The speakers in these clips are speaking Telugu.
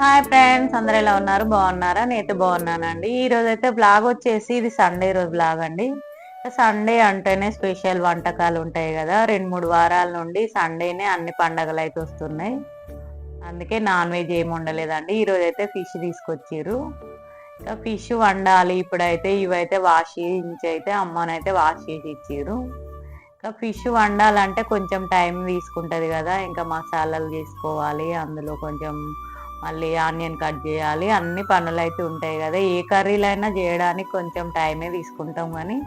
హాయ్ ఫ్రెండ్స్ అందరూ ఎలా ఉన్నారు? బాగున్నారా? నేనైతే బాగున్నానండి. ఈ రోజు అయితే బ్లాగ్ వచ్చేసి ఇది సండే రోజు బ్లాగ్ అండి. సండే అంటేనే స్పెషల్ వంటకాలు ఉంటాయి కదా. రెండు మూడు వారాల నుండి సండేనే అన్ని పండగలు అయితే వస్తున్నాయి. అందుకే నాన్ వెజ్ ఏమి ఉండలేదండి ఈ రోజు అయితే ఫిష్ తీసుకొచ్చారు ఇంకా ఫిష్ వండాలి ఇప్పుడైతే. ఇవైతే వాష్ చేయించి అయితే అమ్మనైతే వాష్ చేసి ఇచ్చారు ఇంకా ఫిష్ వండాలంటే కొంచెం టైం తీసుకుంటుంది కదా. ఇంకా మసాలాలు చేసుకోవాలి. అందులో కొంచెం మళ్ళీ ఆనియన్ కట్ చేయాలి. అన్ని పనులు అయితే ఉంటాయి కదా. ఏ కర్రీలైనా చేయడానికి కొంచెం టైమే తీసుకుంటాం కానీ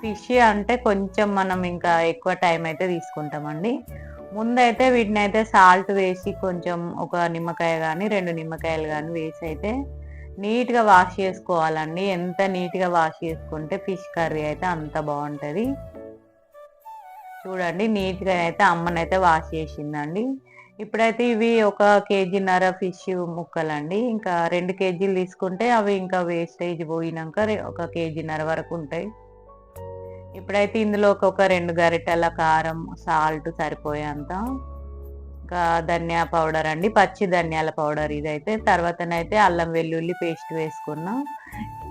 ఫిష్ అంటే కొంచెం మనం ఇంకా ఎక్కువ టైం అయితే తీసుకుంటామండి. ముందైతే వీటిని అయితే సాల్ట్ వేసి కొంచెం ఒక నిమ్మకాయ కానీ రెండు నిమ్మకాయలు కానీ వేసి అయితే నీట్గా వాష్ చేసుకోవాలండి. ఎంత నీట్గా వాష్ చేసుకుంటే ఫిష్ కర్రీ అయితే అంత బాగుంటుంది. చూడండి నీట్గా అయితే అమ్మనైతే వాష్ చేసిందండి. ఇప్పుడైతే ఇవి ఒక కేజీన్నర ఫిష్ ముక్కలండి. ఇంకా రెండు కేజీలు తీసుకుంటే అవి ఇంకా వేస్టేజ్ పోయినాక ఒక కేజీన్నర వరకు ఉంటాయి. ఇప్పుడైతే ఇందులో ఒక రెండు గరిటెల కారం సాల్ట్ సరిపోయేంత. ఇంకా ధనియా పౌడర్ అండి పచ్చి ధనియాల పౌడర్ ఇదైతే. తర్వాతనైతే అల్లం వెల్లుల్లి పేస్ట్ వేసుకున్నాం.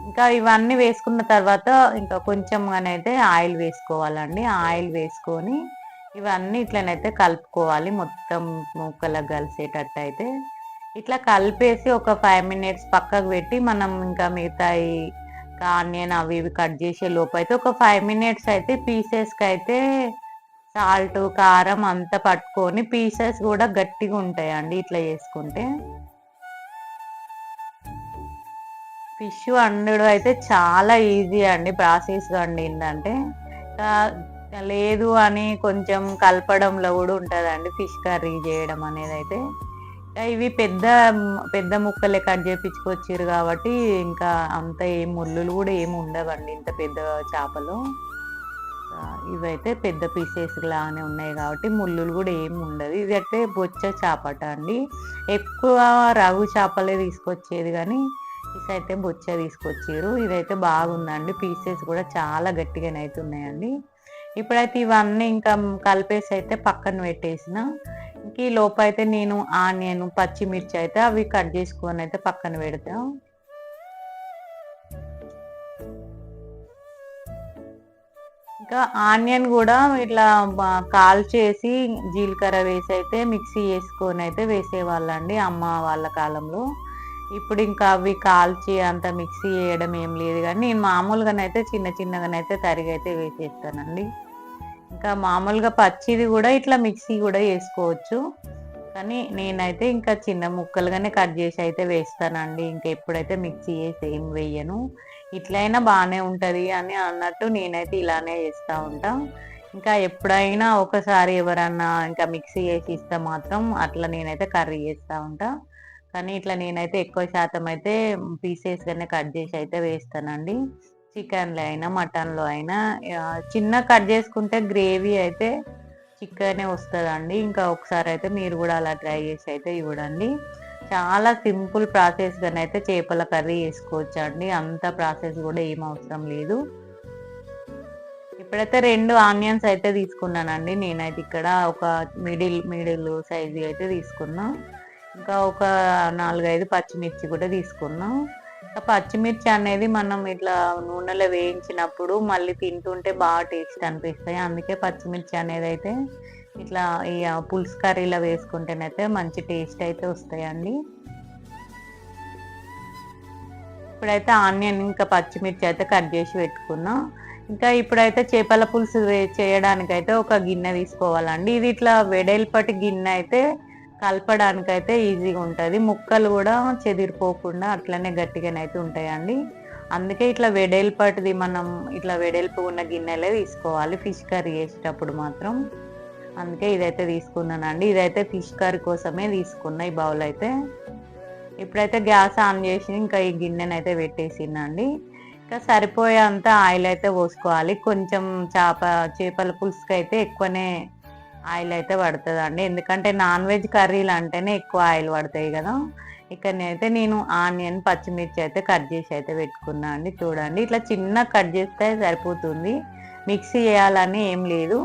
ఇంకా ఇవన్నీ వేసుకున్న తర్వాత ఇంకా కొంచెం అయితే ఆయిల్ వేసుకోవాలండి. ఆయిల్ వేసుకొని ఇవన్నీ ఇట్లనైతే కలుపుకోవాలి. మొత్తం ముక్కలకు కలిసేటట్టు అయితే. ఇట్లా కలిపేసి ఒక ఫైవ్ మినిట్స్ పక్కకు పెట్టి మనం ఇంకా మిగతా ఆనియన్ అవి ఇవి కట్ చేసే లోపు అయితే ఒక ఫైవ్ మినిట్స్ అయితే పీసెస్కి అయితే సాల్ట్ కారం అంతా పట్టుకొని పీసెస్ కూడా గట్టిగా ఉంటాయండి ఇట్లా చేసుకుంటే. ఫిష్ వండడం అయితే చాలా ఈజీ అండి ప్రాసెస్ అండి లేదు అని కొంచెం కలపడంలో కూడా ఉంటుందండి ఫిష్ కర్రీ చేయడం అనేది అయితే ఇవి పెద్ద పెద్ద ముక్కలే కట్ చేపించుకొచ్చారు కాబట్టి ఇంకా అంత ఏం ముళ్ళులు కూడా ఏమి ఉండవండి ఇంత పెద్ద చేపలు. ఇవైతే పెద్ద పీసెస్ లాగానే ఉన్నాయి కాబట్టి ముళ్ళులు కూడా ఏమి ఉండదు. ఇది అయితే బొచ్చ చేపట అండి. ఎక్కువ రఘు చేపలే తీసుకొచ్చేది కానీ ఇసైతే బొచ్చ తీసుకొచ్చారు ఇదైతే బాగుందండి. పీసెస్ కూడా చాలా గట్టిగానే అవుతున్నాయండి ఇప్పుడైతే ఇవన్నీ ఇంకా కలిపేసి అయితే పక్కన పెట్టేసిన. ఇంక ఈ లోపు అయితే నేను ఆనియన్ పచ్చిమిర్చి అయితే అవి కట్ చేసుకొని అయితే పక్కన పెడతా. ఇంకా ఆనియన్ కూడా ఇట్లా కాల్ చేసి జీలకర్ర వేసి అయితే మిక్సీ చేసుకొని అయితే వేసేవాళ్ళండి అమ్మ వాళ్ళ కాలంలో. ఇప్పుడు ఇంకా అవి కాల్చి అంత మిక్సీ చేయడం ఏం లేదు కానీ నేను మామూలుగానైతే చిన్న చిన్నగానైతే తరిగైతే వేసేస్తానండి. ఇంకా మామూలుగా పచ్చిది కూడా ఇట్లా మిక్సీ కూడా వేసుకోవచ్చు. కానీ నేనైతే ఇంకా చిన్న ముక్కలుగానే కట్ చేసి అయితే వేస్తానండి. ఇంకా ఎప్పుడైతే మిక్సీ చేసి ఏం వేయను. ఇట్లయినా బాగానే ఉంటుంది అని అన్నట్టు నేనైతే ఇలానే చేస్తూ ఉంటా. ఇంకా ఎప్పుడైనా ఒకసారి ఎవరన్నా ఇంకా మిక్సీ చేసి ఇస్తే మాత్రం అట్లా నేనైతే కర్రీ చేస్తూ ఉంటా. కానీ ఇట్లా నేనైతే ఎక్కువ శాతం అయితే పీసెస్గానే కట్ చేసి అయితే వేస్తానండి. చికెన్లో అయినా మటన్లో అయినా చిన్న కట్ చేసుకుంటే గ్రేవీ అయితే చిక్కనే వస్తుందండి. ఇంకా ఒకసారి అయితే మీరు కూడా అలా ట్రై చేసి అయితే ఇవ్వడండి చాలా సింపుల్ ప్రాసెస్గానే అయితే చేపల కర్రీ చేసుకోవచ్చు అండి అంత ప్రాసెస్ కూడా ఏం అవసరం లేదు. ఇప్పుడైతే రెండు ఆనియన్స్ అయితే తీసుకున్నానండి. నేనైతే ఇక్కడ ఒక మిడిల్ మిడిల్ సైజు అయితే తీసుకున్నాను ఇంకా ఒక నాలుగైదు పచ్చిమిర్చి కూడా తీసుకున్నాం పచ్చిమిర్చి అనేది మనం ఇట్లా నూనెలో వేయించినప్పుడు మళ్ళీ తింటుంటే బాగా టేస్ట్ అనిపిస్తాయి. అందుకే పచ్చిమిర్చి అనేది అయితే ఇట్లా ఈ పులుసు కర్రీలో వేసుకుంటేనైతే మంచి టేస్ట్ అయితే వస్తాయండి. ఇప్పుడైతే ఆనియన్ ఇంకా పచ్చిమిర్చి అయితే కట్ చేసి పెట్టుకున్నాం. ఇంకా ఇప్పుడైతే చేపల పులుసు చేయడానికైతే ఒక గిన్నె తీసుకోవాలండి. ఇది ఇట్లా వెడల్పటి గిన్నె అయితే కలపడానికైతే ఈజీగా ఉంటుంది. ముక్కలు కూడా చెదిరిపోకుండా అట్లనే గట్టిగానైతే ఉంటాయండి. అందుకే ఇట్లా వెడల్పటిది మనం ఇట్లా వెడల్పు ఉన్న గిన్నెలే తీసుకోవాలి ఫిష్ కర్రీ చేసేటప్పుడు మాత్రం. అందుకే ఇదైతే తీసుకున్నానండి. ఇదైతే ఫిష్ కర్రీ కోసమే తీసుకున్న ఈ బౌల్ అయితే. ఇప్పుడైతే గ్యాస్ ఆన్ చేసి ఇంకా ఈ గిన్నెనైతే అయితే పెట్టేసిందండి ఇంకా సరిపోయేంత ఆయిల్ అయితే పోసుకోవాలి. కొంచెం చేప చేపల పులుసుకి అయితే ఎక్కువనే ఆయిల్ అయితే పడుతుందండి. ఎందుకంటే నాన్ వెజ్ కర్రీలు అంటేనే ఎక్కువ ఆయిల్ పడతాయి కదా. ఇక్కడ అయితే నేను ఆనియన్ పచ్చిమిర్చి అయితే కట్ చేసి అయితే పెట్టుకున్నా అండి. చూడండి ఇట్లా చిన్న కట్ చేస్తే సరిపోతుంది. మిక్సీ చేయాలని ఏం లేదు.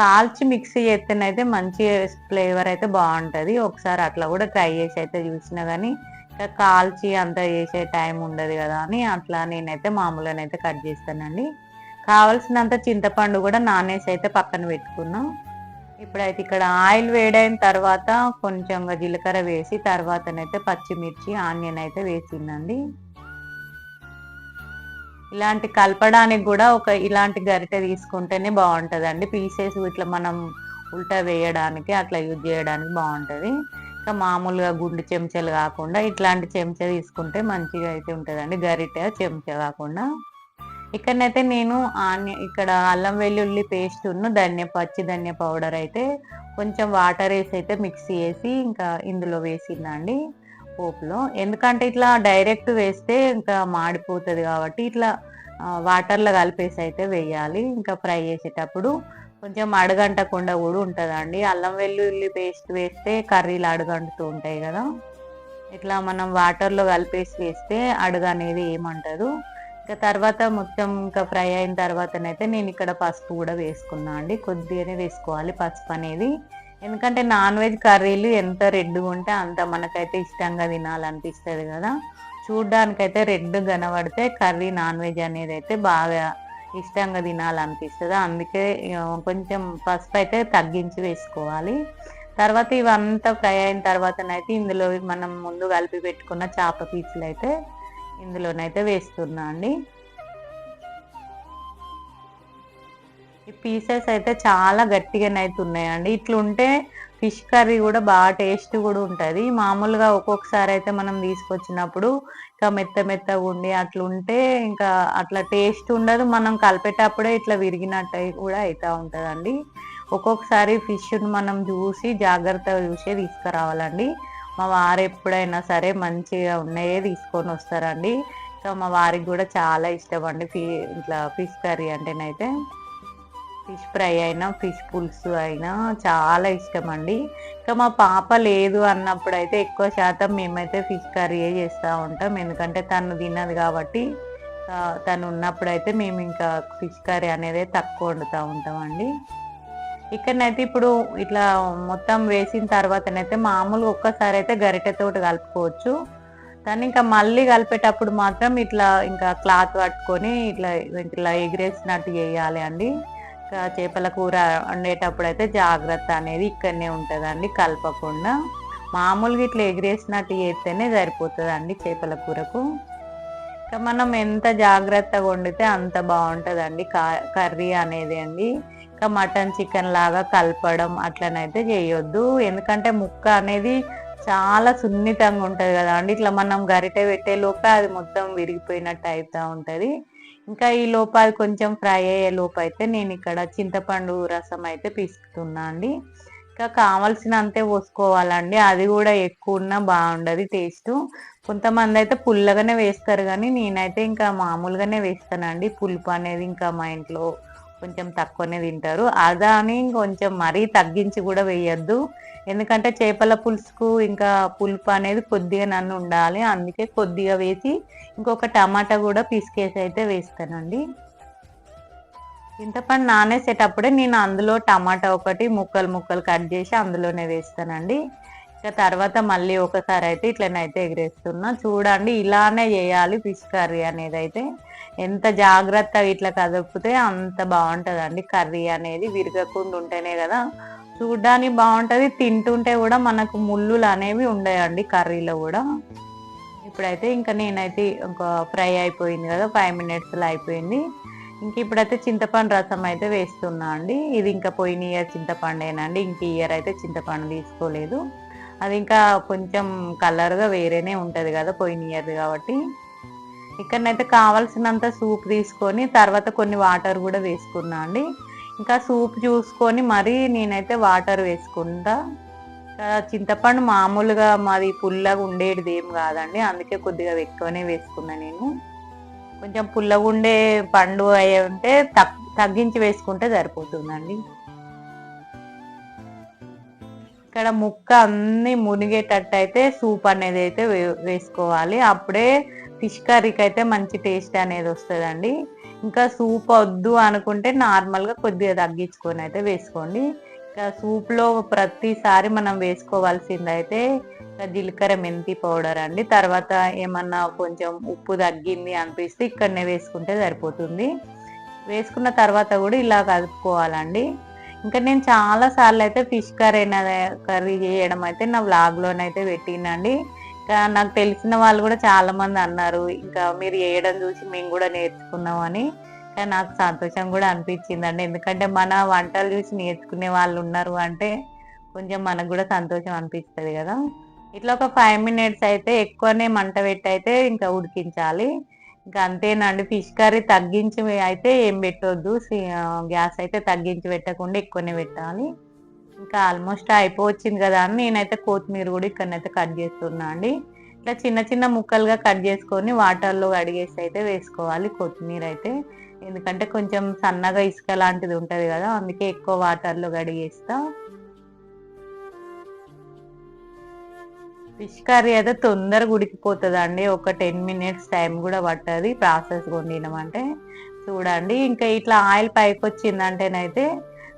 కాల్చి మిక్సీ చేస్తేనైతే మంచి ఫ్లేవర్ అయితే బాగుంటుంది. ఒకసారి అట్లా కూడా ట్రై చేసి అయితే చూసినా కానీ ఇంకా కాల్చి అంతా చేసే టైం ఉండదు కదా అని అట్లా నేనైతే మామూలుగానైతే కట్ చేస్తానండి. కావలసినంత చింతపండు కూడా నానేసి అయితే పక్కన పెట్టుకున్నాం. ఇప్పుడైతే ఇక్కడ ఆయిల్ వేడైన తర్వాత కొంచెం జీలకర్ర వేసి తర్వాతనైతే పచ్చిమిర్చి ఆనియన్ అయితే వేసిందండి. ఇలాంటి కలపడానికి కూడా ఒక ఇలాంటి గరిటె తీసుకుంటేనే బాగుంటుందండి. పీసెస్ ఇట్లా మనం ఉల్టా వేయడానికి అట్లా యూజ్ చేయడానికి బాగుంటుంది. ఇంకా మామూలుగా గుండు చెంచాలు కాకుండా ఇట్లాంటి చెంచా తీసుకుంటే మంచిగా అయితే ఉంటుందండి. గరిటె చెంచా కాకుండా. ఇక్కడనైతే నేను ఆని ఇక్కడ అల్లం వెల్లుల్లి పేస్ట్ ఉన్న ధనియ పచ్చి ధనియ పౌడర్ అయితే కొంచెం వాటర్ వేసి అయితే మిక్స్ చేసి ఇంకా ఇందులో వేసిందండి పోపులో. ఎందుకంటే ఇట్లా డైరెక్ట్ వేస్తే ఇంకా మాడిపోతుంది కాబట్టి ఇట్లా వాటర్లో కలిపేసి అయితే వేయాలి. ఇంకా ఫ్రై చేసేటప్పుడు కొంచెం అడగంటకుండా కూడా ఉంటుందండి. అల్లం వెల్లుల్లి పేస్ట్ వేస్తే కర్రీలు అడగంటుతూ ఉంటాయి కదా. ఇట్లా మనం వాటర్లో కలిపేసి వేస్తే అడుగు అనేది ఏమంటారు ఇంకా తర్వాత మొత్తం ఇంకా ఫ్రై అయిన తర్వాతనైతే నేను ఇక్కడ పసుపు కూడా వేసుకున్నా అండి. కొద్దిగానే వేసుకోవాలి పసుపు అనేది. ఎందుకంటే నాన్ వెజ్ కర్రీలు ఎంత రెడ్గా ఉంటే అంత మనకైతే ఇష్టంగా తినాలనిపిస్తుంది కదా. చూడ్డానికైతే రెడ్ కనబడితే కర్రీ నాన్ వెజ్ అనేది అయితే బాగా ఇష్టంగా తినాలనిపిస్తుంది. అందుకే కొంచెం పసుపు అయితే తగ్గించి వేసుకోవాలి. తర్వాత ఇవంతా ఫ్రై అయిన తర్వాతనైతే ఇందులో మనం ముందు కలిపి పెట్టుకున్న చేప పీసులు అయితే ఇందులోనైతే వేస్తున్నా అండి. ఈ పీసెస్ అయితే చాలా గట్టిగానైతే ఉన్నాయండి. ఇట్లుంటే ఫిష్ కర్రీ కూడా బాగా టేస్ట్ కూడా ఉంటుంది. మామూలుగా ఒక్కొక్కసారి అయితే మనం తీసుకొచ్చినప్పుడు ఇంకా మెత్త మెత్తగా ఉండి అట్లుంటే ఉంటే ఇంకా అట్లా టేస్ట్ ఉండదు. మనం కలిపేటప్పుడే ఇట్లా విరిగినట్టు కూడా అవుతూ ఉంటుందండి. ఒక్కొక్కసారి ఫిష్ను మనం చూసి జాగ్రత్తగా చూసే తీసుకురావాలండి. మా వారు ఎప్పుడైనా సరే మంచిగా ఉన్నాయే తీసుకొని వస్తారండి. సో మా వారికి కూడా చాలా ఇష్టం అండి. ఫి ఇట్లా ఫిష్ కర్రీ అంటేనైతే ఫిష్ ఫ్రై అయినా ఫిష్ పులుసు అయినా చాలా ఇష్టం అండి. ఇంకా మా పాప లేదు అన్నప్పుడు అయితే ఎక్కువ శాతం మేమైతే ఫిష్ కర్రీయే చేస్తూ ఉంటాం. ఎందుకంటే తను తినదు కాబట్టి తను ఉన్నప్పుడు అయితే మేము ఇంకా ఫిష్ కర్రీ అనేది తక్కువ వండుతూ ఉంటామండి. ఇక్కడనైతే ఇప్పుడు ఇట్లా మొత్తం వేసిన తర్వాతనైతే మామూలుగా ఒక్కసారి అయితే గరిటెతోటి కలుపుకోవచ్చు. కానీ ఇంకా మళ్ళీ కలిపేటప్పుడు మాత్రం ఇట్లా ఇంకా క్లాత్ పట్టుకొని ఇట్లా ఇట్లా ఎగిరేసినట్టు చేయాలి అండి. ఇంకా చేపల కూర వండేటప్పుడు అయితే జాగ్రత్త అనేది ఇక్కడనే ఉంటుందండి కలపకుండా. మామూలుగా ఇట్లా ఎగిరేసినట్టు చేస్తేనే సరిపోతుందండి చేపల కూరకు. ఇంకా మనం ఎంత జాగ్రత్తగా వండితే అంత బాగుంటుందండి కర్రీ అనేది అండి. మటన్ చికెన్ లాగా కలపడం అట్లనైతే చేయొద్దు. ఎందుకంటే ముక్క అనేది చాలా సున్నితంగా ఉంటుంది కదా అండి. ఇట్లా మనం గరిటె పెట్టే లోపే అది మొత్తం విరిగిపోయినట్టు అవుతూ ఉంటుంది. ఇంకా ఈ లోప అది కొంచెం ఫ్రై అయ్యే లోపు అయితే నేను ఇక్కడ చింతపండు రసం అయితే పిసుకుతున్నా అండి. ఇంకా కావాల్సినంతే పోసుకోవాలండి. అది కూడా ఎక్కువ ఉన్నా బాగుండదు టేస్ట్. కొంతమంది అయితే పుల్లగానే వేస్తారు కానీ నేనైతే ఇంకా మామూలుగానే వేస్తానండి. పులుపు అనేది ఇంకా మా ఇంట్లో కొంచెం తక్కువనే తింటారు. అదాని కొంచెం మరీ తగ్గించి కూడా వేయద్దు. ఎందుకంటే చేపల పులుసుకు ఇంకా పులుపు అనేది కొద్దిగా నన్ను ఉండాలి. అందుకే కొద్దిగా వేసి ఇంకొక టమాటా కూడా పిసికేసి అయితే వేస్తానండి. చింతపండు నానేసేటప్పుడే నేను అందులో టమాటా ఒకటి ముక్కలు ముక్కలు కట్ చేసి అందులోనే వేస్తానండి. ఇంకా తర్వాత మళ్ళీ ఒకసారి అయితే ఇట్లనైతే ఎగిరేస్తున్నా. చూడండి ఇలానే చేయాలి ఫిష్ కర్రీ అనేది అయితే ఎంత జాగ్రత్తగా ఇట్లా కదిపితే అంత బాగుంటుందండి. కర్రీ అనేది విరగకుండా ఉంటేనే కదా. చూడడానికి బాగుంటుంది. తింటుంటే కూడా మనకు ముళ్ళులు అనేవి ఉండయండి కర్రీలో కూడా. ఇప్పుడైతే ఇంకా నేనైతే ఇంకా ఫ్రై అయిపోయింది కదా. ఫైవ్ మినిట్స్లో అయిపోయింది. ఇంక ఇప్పుడైతే చింతపండు రసం అయితే వేస్తున్నా అండి. ఇది ఇంకా పోయిన ఇయర్ చింతపండేనండి. ఇంక ఇయర్ అయితే చింతపండు తీసుకోలేదు. అది ఇంకా కొంచెం కలర్గా వేరేనే ఉంటుంది కదా పోయిన ఇయర్ కాబట్టి. ఇక్కడనైతే కావాల్సినంత సూప్ తీసుకొని తర్వాత కొన్ని వాటర్ కూడా వేసుకున్నా అండి. ఇంకా సూప్ చూసుకొని మరీ నేనైతే వాటర్ వేసుకుంటా. చింతపండు మామూలుగా మాది పుల్లగా ఉండేది ఏం కాదండి. అందుకే కొద్దిగా ఎక్కువనే వేసుకున్నా నేను. కొంచెం పుల్లగా ఉండే పండు అయ్యి ఉంటే తగ్గించి వేసుకుంటే సరిపోతుందండి. ఇక్కడ ముక్క అన్ని మునిగేటట్టు అయితే సూప్ అనేది అయితే వేసుకోవాలి. అప్పుడే ఫిష్ కర్రీకి అయితే మంచి టేస్ట్ అనేది వస్తుందండి. ఇంకా సూప్ వద్దు అనుకుంటే నార్మల్గా కొద్దిగా తగ్గించుకొని అయితే వేసుకోండి. ఇంకా సూప్లో ప్రతిసారి మనం వేసుకోవాల్సింది అయితే జీలకర్ర మెంతి పౌడర్ అండి. తర్వాత ఏమన్నా కొంచెం ఉప్పు తగ్గింది అనిపిస్తే ఇక్కడనే వేసుకుంటే సరిపోతుంది. వేసుకున్న తర్వాత కూడా ఇలా కలుపుకోవాలండి. ఇంకా నేను చాలా సార్లు అయితే ఫిష్ కర్రీ కర్రీ చేయడం అయితే నా వ్లాగ్లోనైతే పెట్టినండి ఇంకా నాకు తెలిసిన వాళ్ళు కూడా చాలా మంది అన్నారు ఇంకా మీరు చేయడం చూసి మేము కూడా నేర్చుకున్నామని ఇంకా నాకు సంతోషం కూడా అనిపించిందండి. ఎందుకంటే మన వంటలు చూసి నేర్చుకునే వాళ్ళు ఉన్నారు అంటే కొంచెం మనకు కూడా సంతోషం అనిపిస్తుంది కదా. ఇట్లా ఒక ఫైవ్ మినిట్స్ అయితే ఎక్కువనే మంట పెట్టి అయితే ఇంకా ఉడికించాలి. ఇంకా అంతేనండి ఫిష్ కర్రీ తగ్గించి అయితే ఏం పెట్టొద్దు. గ్యాస్ అయితే తగ్గించి పెట్టకుండా ఎక్కువనే పెట్టాలి. ఇంకా ఆల్మోస్ట్ అయిపోవచ్చింది కదా అని నేనైతే కొత్తిమీర కూడా ఇక్కడనైతే కట్ చేస్తున్నా అండి. ఇట్లా చిన్న చిన్న ముక్కలుగా కట్ చేసుకొని వాటర్లో అడిగేసి అయితే వేసుకోవాలి కొత్తిమీర అయితే. ఎందుకంటే కొంచెం సన్నగా ఇసుక లాంటిది ఉంటుంది కదా అందుకే ఎక్కువ వాటర్లో కడిగేస్తా. ఫిష్ కర్రీ అయితే తొందరగా ఉడికిపోతుంది అండి ఒక టెన్ మినిట్స్ టైం కూడా పట్టది ప్రాసెస్ వండినామంటే చూడండి ఇంకా ఇట్లా ఆయిల్ పైకి వచ్చిందంటేనైతే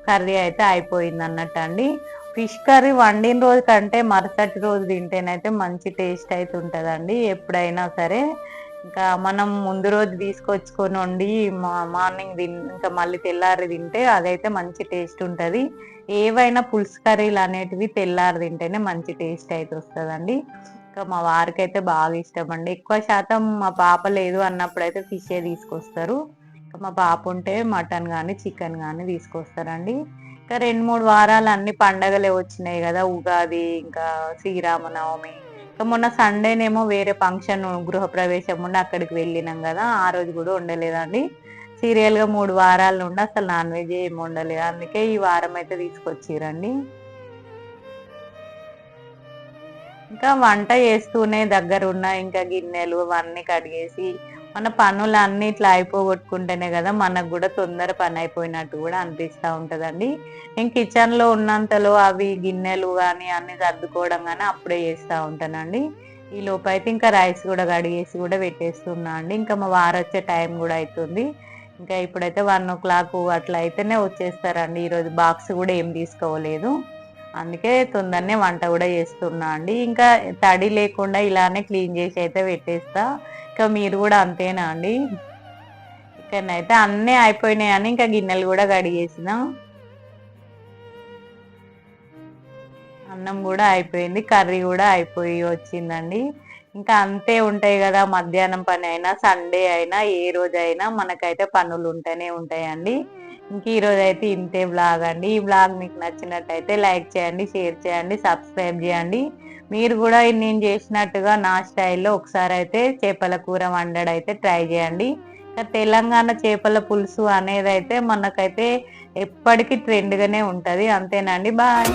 కర్రీ అయితే అయిపోయింది అన్నట్టు అండి ఫిష్ కర్రీ వండిన రోజు కంటే మరుసటి రోజు తింటేనైతే మంచి టేస్ట్ అయితే ఉంటుందండి. ఎప్పుడైనా సరే ఇంకా మనం ముందు రోజు తీసుకొచ్చుకొని వండి మార్నింగ్ తిన్ ఇంకా మళ్ళీ తెల్లారి తింటే అదైతే మంచి టేస్ట్ ఉంటుంది. ఏవైనా పులుసు కర్రీలు అనేటివి తెల్లారి తింటేనే మంచి టేస్ట్ అయితే వస్తుందండి. ఇంకా మా వారికి అయితే బాగా ఇష్టం అండి ఎక్కువ శాతం మా పాప లేదు అన్నప్పుడు అయితే ఫిషే తీసుకొస్తారు. ఇంకా మా పాప ఉంటే మటన్ కానీ చికెన్ కానీ తీసుకొస్తారండి. ఇంకా రెండు మూడు వారాలు అన్ని పండగలే వచ్చినాయి కదా ఉగాది ఇంకా శ్రీరామనవమి మొన్న సండేనేమో వేరే ఫంక్షన్ గృహప్రవేశం ఉండి అక్కడికి వెళ్ళినాం కదా ఆ రోజు కూడా ఉండలేదండి. సీరియల్గా మూడు వారాల నుండి అసలు నాన్ వెజ్ ఏమి ఉండలేదు అందుకే ఈ వారం అయితే తీసుకొచ్చిరండి. ఇంకా వంట చేస్తూనే దగ్గర ఉన్న ఇంకా గిన్నెలు అవన్నీ కడిగేసి మన పనులు అన్ని ఇట్లా అయిపోగొట్టుకుంటేనే కదా మనకు కూడా తొందర పని అయిపోయినట్టు కూడా అనిపిస్తూ ఉంటుందండి. నేను కిచెన్లో ఉన్నంతలో అవి గిన్నెలు కానీ అన్ని సర్దుకోవడం కానీ అప్పుడే చేస్తూ ఉంటానండి. ఈ లోపు అయితే ఇంకా రైస్ కూడా కడిగేసి కూడా పెట్టేస్తున్నా అండి. ఇంకా మా వారు వచ్చే టైం కూడా అవుతుంది ఇంకా ఇప్పుడైతే వన్ ఓ క్లాక్ అట్లా అయితేనే వచ్చేస్తారండి. ఈరోజు బాక్స్ కూడా ఏం తీసుకోలేదు. అందుకే తొందరనే వంట కూడా చేస్తున్నా అండి. ఇంకా తడి లేకుండా ఇలానే క్లీన్ చేసి అయితే పెట్టేస్తా. ఇంకా మీరు కూడా అంతేనా అండి? ఇక్కడనైతే అన్నీ అయిపోయినాయని ఇంకా గిన్నెలు కూడా కడిగేసిన అన్నం కూడా అయిపోయింది కర్రీ కూడా అయిపోయి వచ్చిందండి. ఇంకా అంతే ఉంటాయి కదా మధ్యాహ్నం పని అయినా సండే అయినా ఏ రోజు అయినా మనకైతే పనులు ఉంటూనే ఉంటాయండి. ఇంక ఈరోజు అయితే ఇంతే బ్లాగ్ అండి. ఈ బ్లాగ్ మీకు నచ్చినట్టయితే లైక్ చేయండి షేర్ చేయండి సబ్స్క్రైబ్ చేయండి. మీరు కూడా నేను చేసినట్టుగా నా స్టైల్లో ఒకసారి అయితే చేపల కూర వండడం అయితే ట్రై చేయండి. తెలంగాణ చేపల పులుసు అనేది అయితే మనకైతే ఎప్పటికీ ట్రెండ్గానే ఉంటుంది. అంతేనండి. బాయ్.